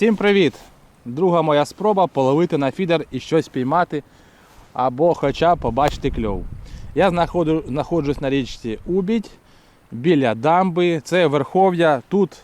Всім привіт! Друга моя спроба половити на фідер і щось піймати або хоча б побачити кльов. Я знаходжу, знаходжусь на річці Убідь біля дамби. Це верхов'я. Тут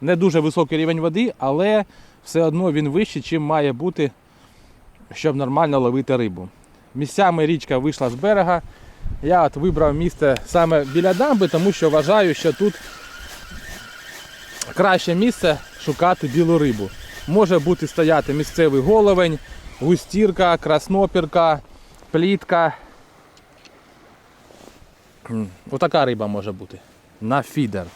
не дуже високий рівень води, але все одно він вищий, чим має бути, щоб нормально ловити рибу. Місцями річка вийшла з берега. Я от вибрав місце саме біля дамби, тому що вважаю, що тут краще місце шукати білу рибу. Може бути стояти місцевий головень, густірка, краснопірка, плітка. Отака риба може бути. На фідер.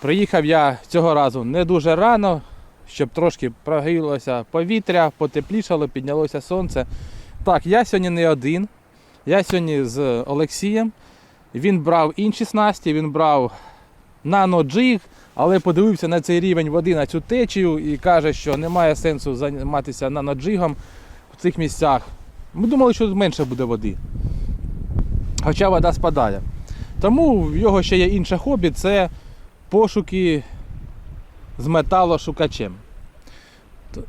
Приїхав я цього разу не дуже рано, щоб трошки прогрілося повітря, потеплішало, піднялося сонце. Так, я сьогодні не один. Я сьогодні з Олексієм. Він брав інші снасті, він брав наноджиг, але подивився на цей рівень води, на цю течію і каже, що немає сенсу займатися наноджигом в цих місцях. Ми думали, що тут менше буде води. Хоча вода спадає. Тому в його ще є інше хобі це пошуки з металошукачем.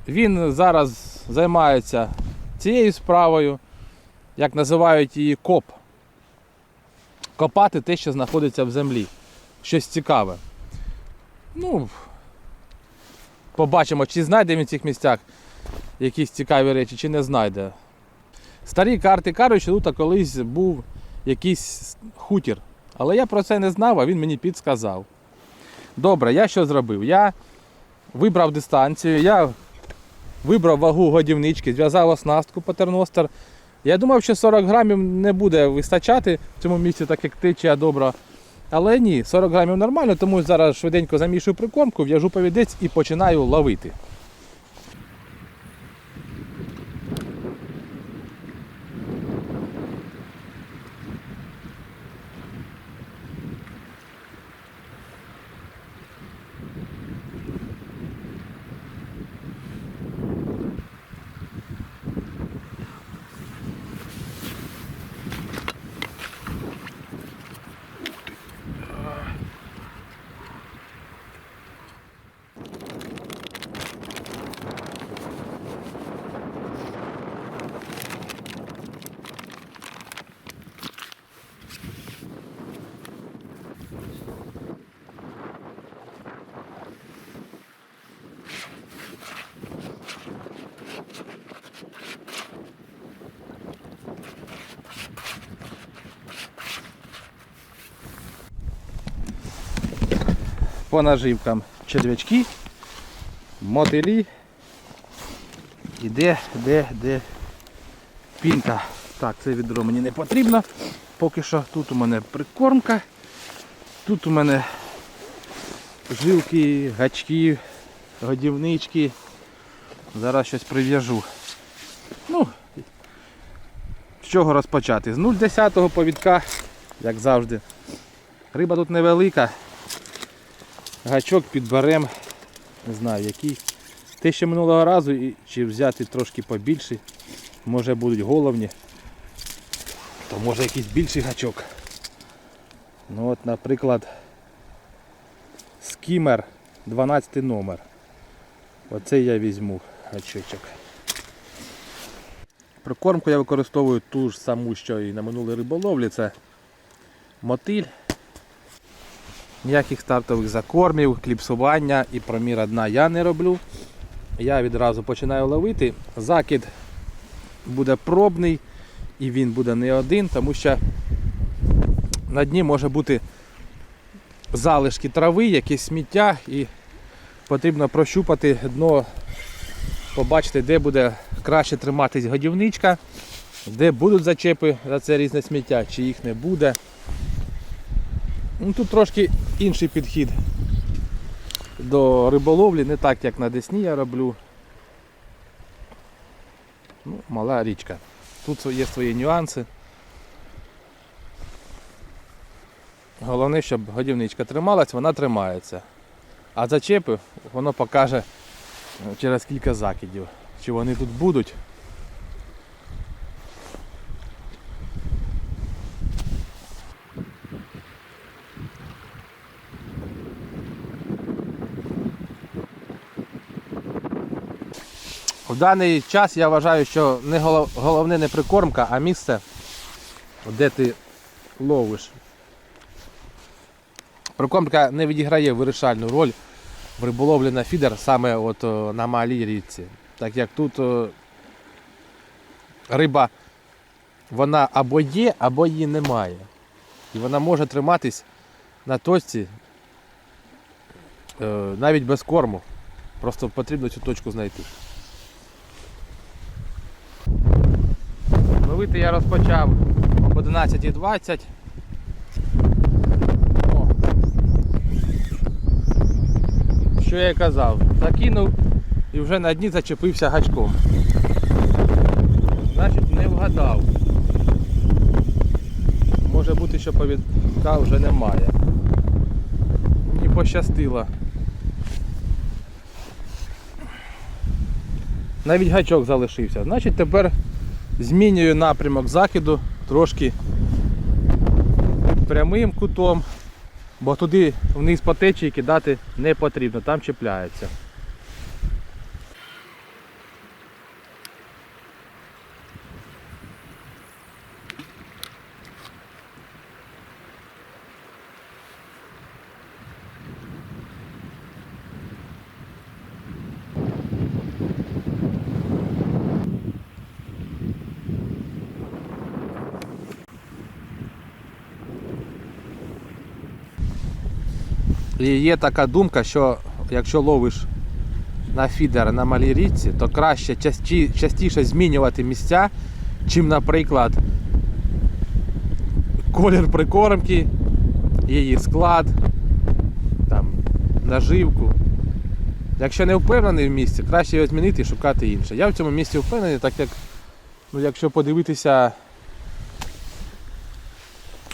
Він зараз займається цією справою, як називають її коп. Копати те, що знаходиться в землі. Щось цікаве. Ну, побачимо, чи знайде він в цих місцях якісь цікаві речі, чи не знайде. Старі карти кажуть, що тут колись був якийсь хутір. Але я про це не знав, а він мені підсказав. Добре, я що зробив? Я вибрав дистанцію, я вибрав вагу годівнички, зв'язав оснастку патерностер. Я думав, що 40 грамів не буде вистачати в цьому місці, так як течія добра. Але ні, 40 грамів нормально, тому зараз швиденько замішую прикормку, в'яжу повідець і починаю ловити. По наживкам черв'ячки, мотилі. І де, де, де пінка. Так, це відро мені не потрібно. Поки що тут у мене прикормка. Тут у мене жилки, гачки, годівнички. Зараз щось прив'яжу. Ну, з чого розпочати? З 0,10 повідка, як завжди. Риба тут невелика. Гачок підберем, не знаю який. Те, що минулого разу, чи взяти трошки побільше. Може будуть головні. То може якийсь більший гачок. Ну от, наприклад, скімер 12 номер. Оцей я візьму гачочок. Прикормку я використовую ту ж саму, що і на минулій риболовлі. Це мотиль. Ніяких стартових закормів, кліпсування і проміра дна я не роблю. Я відразу починаю ловити. Закид буде пробний і він буде не один, тому що на дні може бути залишки трави, якесь сміття і потрібно прощупати дно, побачити, де буде краще триматись годівничка, де будуть зачепи за це різне сміття, чи їх не буде. Ну, тут трошки інший підхід до риболовлі, не так як на Десні я роблю. Ну, мала річка. Тут є свої нюанси. Головне, щоб годівничка трималась, вона тримається. А зачепи воно покаже е, через кілька закидів. Чи вони тут будуть. В даний час я вважаю, що не голов- головне не прикормка, а місце, де ти ловиш. Прикормка не відіграє вирішальну роль в риболовлі на фідер саме от, на малій річці. Так як тут риба вона або є, або її немає. І вона може триматись на точці е, навіть без корму. Просто потрібно цю точку знайти. Ловити я розпочав об 11.20. О. Що я і казав, закинув і вже на дні зачепився гачком. Значить не вгадав. Може бути, що повідка вже немає. Мені пощастило. Навіть гачок залишився. Значить тепер змінюю напрямок закиду трошки прямим кутом, бо туди вниз по течії кидати не потрібно, там чіпляється. І є така думка, що якщо ловиш на фідер на малій річці, то краще часті, частіше змінювати місця, чим, наприклад, колір прикормки, її склад, там, наживку. Якщо не впевнений в місці, краще його змінити і шукати інше. Я в цьому місці впевнений, так як ну, якщо подивитися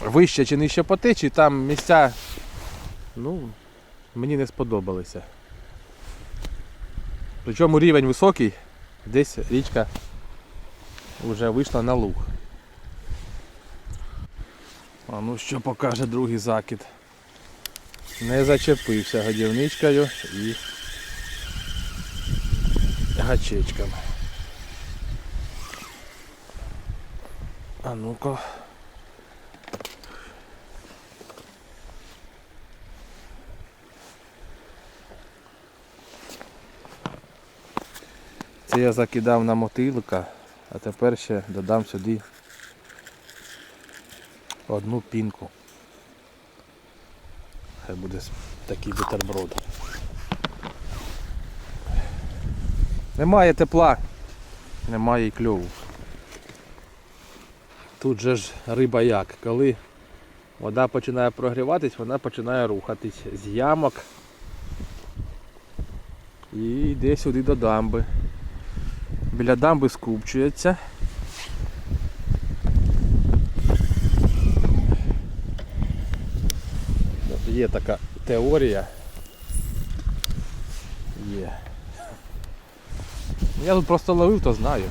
вище чи нижче по течії, там місця ну, мені не сподобалися. Причому рівень високий, десь річка вже вийшла на луг. А ну що покаже другий закид. Не зачепився годівничкою і гачечками. А ну-ка. Я закидав на мотилика, а тепер ще додам сюди одну пінку. Хай буде такий бутерброд. Немає тепла, немає і кльову. Тут же ж риба як, коли вода починає прогріватись, вона починає рухатись з ямок і йде сюди до дамби. Біля дамби скупчується. Є така теорія. Є. Я тут просто ловив, то знаю.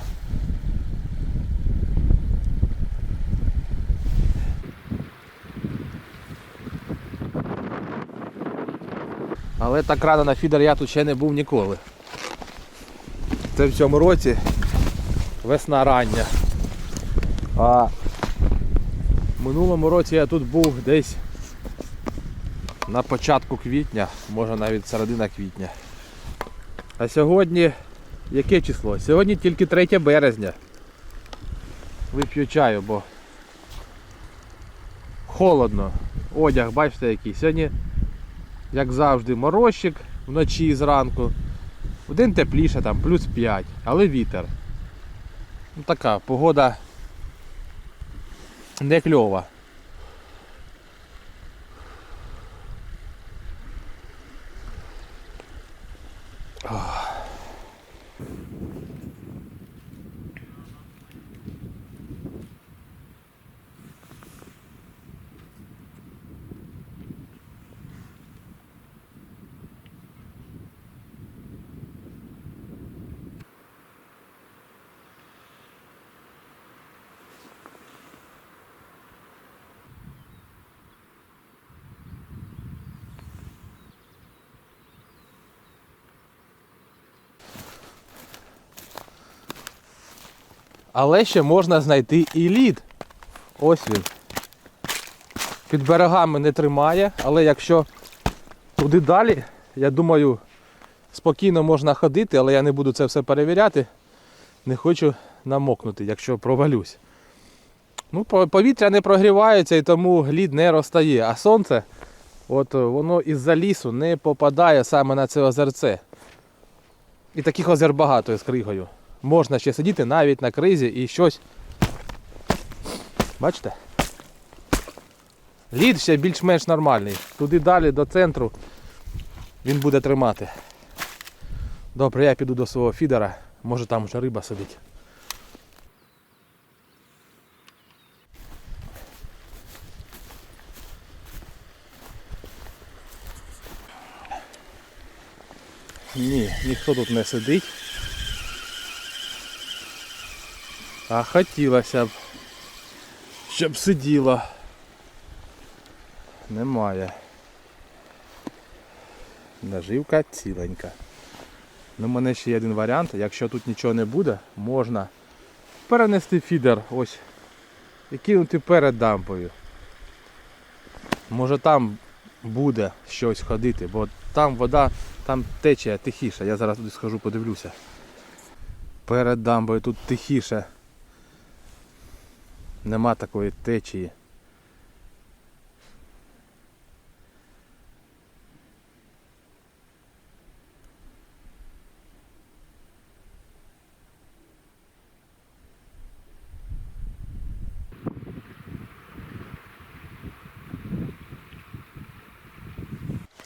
Але так рано на фідер я тут ще не був ніколи. Це в цьому році весна рання. А в минулому році я тут був десь на початку квітня, може навіть середина квітня. А сьогодні яке число? Сьогодні тільки 3 березня. Вип'ю чаю, бо холодно. Одяг, бачите який. Сьогодні, як завжди, морозчик вночі і зранку. В день тепліше, там плюс 5, але вітер. Ну, Така погода не кльова. Ох. Але ще можна знайти і лід. Ось він. Під берегами не тримає, але якщо туди далі, я думаю, спокійно можна ходити, але я не буду це все перевіряти. Не хочу намокнути, якщо провалюсь. Ну, повітря не прогрівається і тому лід не розтає. А сонце, от е, воно із-за лісу не попадає саме на це озерце. І таких озер багато з кригою. Можна ще сидіти навіть на кризі і щось. Бачите? Лід ще більш-менш нормальний. Туди далі до центру він буде тримати. Добре, я піду до свого фідера. Може там вже риба сидить. Ні, ніхто тут не сидить. А хотілося б, щоб сиділо. Немає. Наживка ціленька. Ну, в мене ще є один варіант. Якщо тут нічого не буде, можна перенести фідер ось і кинути перед дамбою. Може там буде щось ходити, бо там вода, там течія тихіша. Я зараз туди схожу, подивлюся. Перед дамбою тут тихіше. Нема такої течії.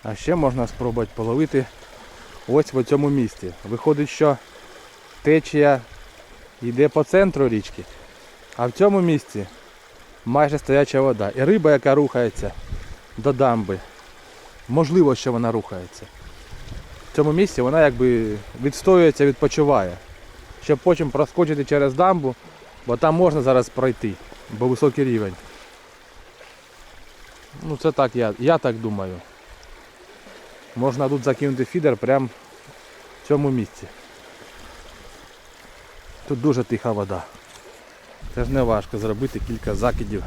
А ще можна спробувати половити ось в цьому місці. Виходить, що течія йде по центру річки, а в цьому місці майже стояча вода. І риба, яка рухається до дамби, можливо, що вона рухається. В цьому місці вона якби відстоюється, відпочиває. Щоб потім проскочити через дамбу, бо там можна зараз пройти, бо високий рівень. Ну це так я, я так думаю. Можна тут закинути фідер прямо в цьому місці. Тут дуже тиха вода. Це ж не важко зробити кілька закидів.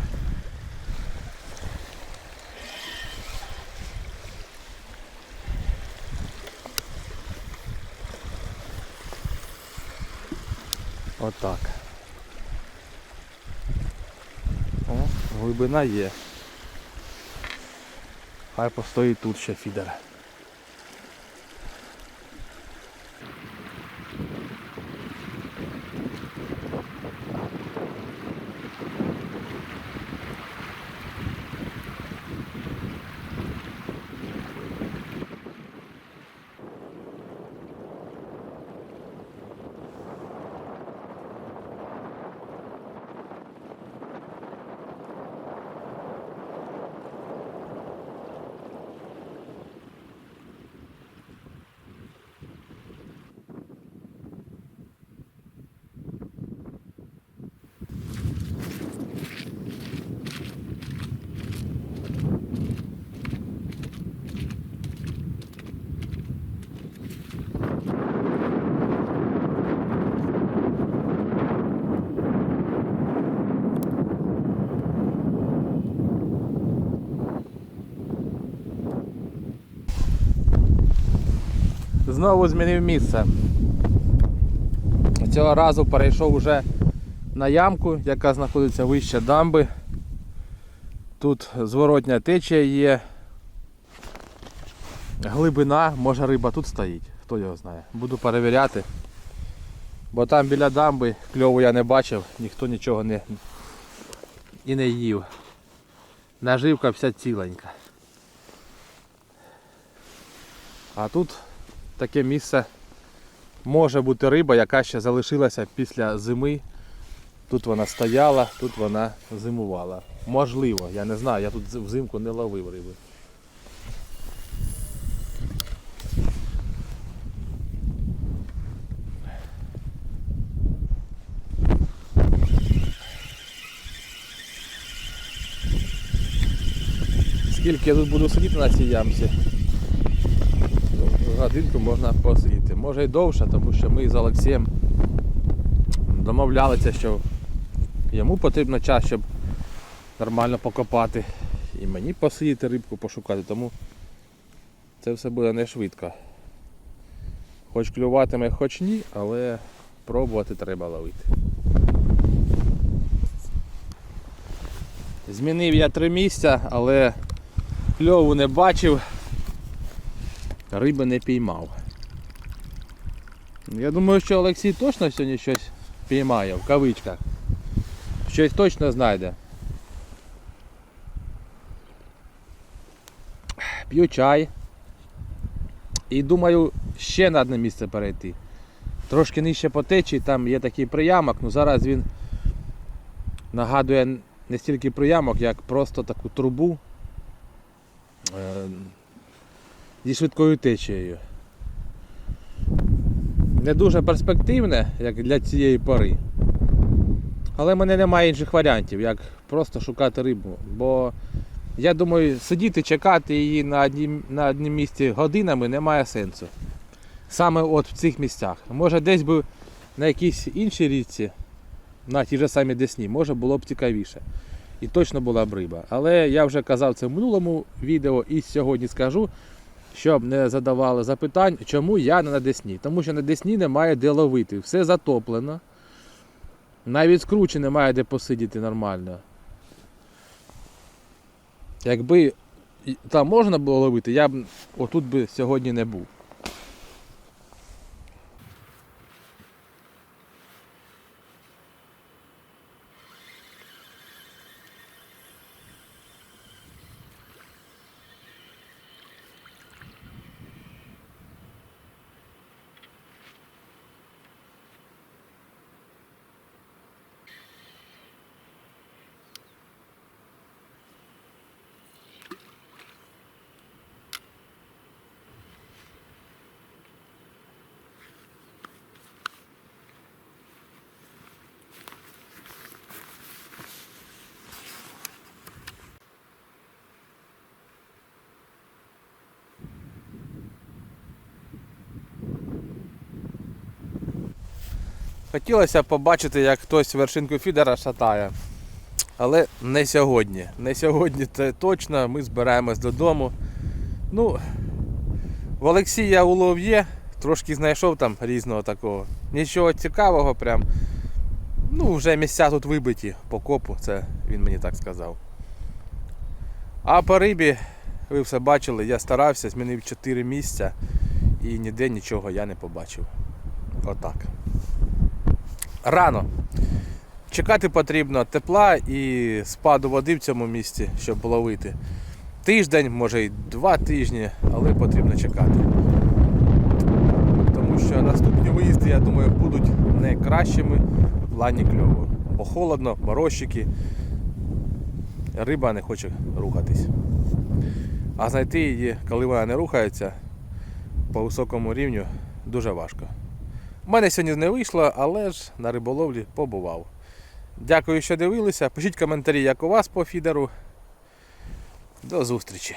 Отак. О, глибина є. Хай постоїть тут ще фідер. Знову змінив місце. Цього разу перейшов уже на ямку, яка знаходиться вище дамби. Тут зворотня течія є. Глибина, може риба тут стоїть, хто його знає. Буду перевіряти. Бо там біля дамби кльову я не бачив, ніхто нічого не і не їв. Наживка вся ціленька. А тут таке місце може бути риба, яка ще залишилася після зими. Тут вона стояла, тут вона зимувала. Можливо, я не знаю, я тут взимку не ловив риби. Скільки я тут буду сидіти на цій ямці? Годинку можна посидіти. Може й довше, тому що ми з Олексієм домовлялися, що йому потрібно час, щоб нормально покопати. І мені посидіти рибку пошукати, тому це все буде не швидко. Хоч клюватиме, хоч ні, але пробувати треба ловити. Змінив я три місця, але кльову не бачив, риби не піймав. Я думаю, що Олексій точно сьогодні щось піймає в кавичках. Щось точно знайде. П'ю чай. І думаю, ще на одне місце перейти. Трошки нижче по течії, там є такий приямок, ну зараз він нагадує не стільки приямок, як просто таку трубу е, зі швидкою течією. Не дуже перспективне, як для цієї пори. Але в мене немає інших варіантів, як просто шукати рибу. Бо я думаю, сидіти, чекати її на однім, на однім місці годинами немає сенсу. Саме от в цих місцях. Може десь би на якійсь іншій річці, на тій же самій Десні, може було б цікавіше. І точно була б риба. Але я вже казав це в минулому відео і сьогодні скажу, щоб не задавали запитань, чому я не на Десні. Тому що на Десні немає де ловити. Все затоплено. Навіть скручі немає де посидіти нормально. Якби там можна було ловити, я б отут би сьогодні не був. Хотілося побачити, як хтось вершинку фідера шатає. Але не сьогодні. Не сьогодні це точно. Ми збираємось додому. Ну, в Олексія улов є, трошки знайшов там різного такого. Нічого цікавого прям. Ну, вже місця тут вибиті по копу, це він мені так сказав. А по рибі, ви все бачили, я старався, змінив 4 місця і ніде нічого я не побачив. Отак. Рано. Чекати потрібно тепла і спаду води в цьому місці, щоб ловити. Тиждень, може й два тижні, але потрібно чекати. Тому що наступні виїзди, я думаю, будуть найкращими в плані кльову. Бо холодно, морозчики, риба не хоче рухатись. А знайти її, коли вона не рухається, по високому рівню дуже важко. У мене сьогодні не вийшло, але ж на риболовлі побував. Дякую, що дивилися. Пишіть коментарі, як у вас по фідеру. До зустрічі!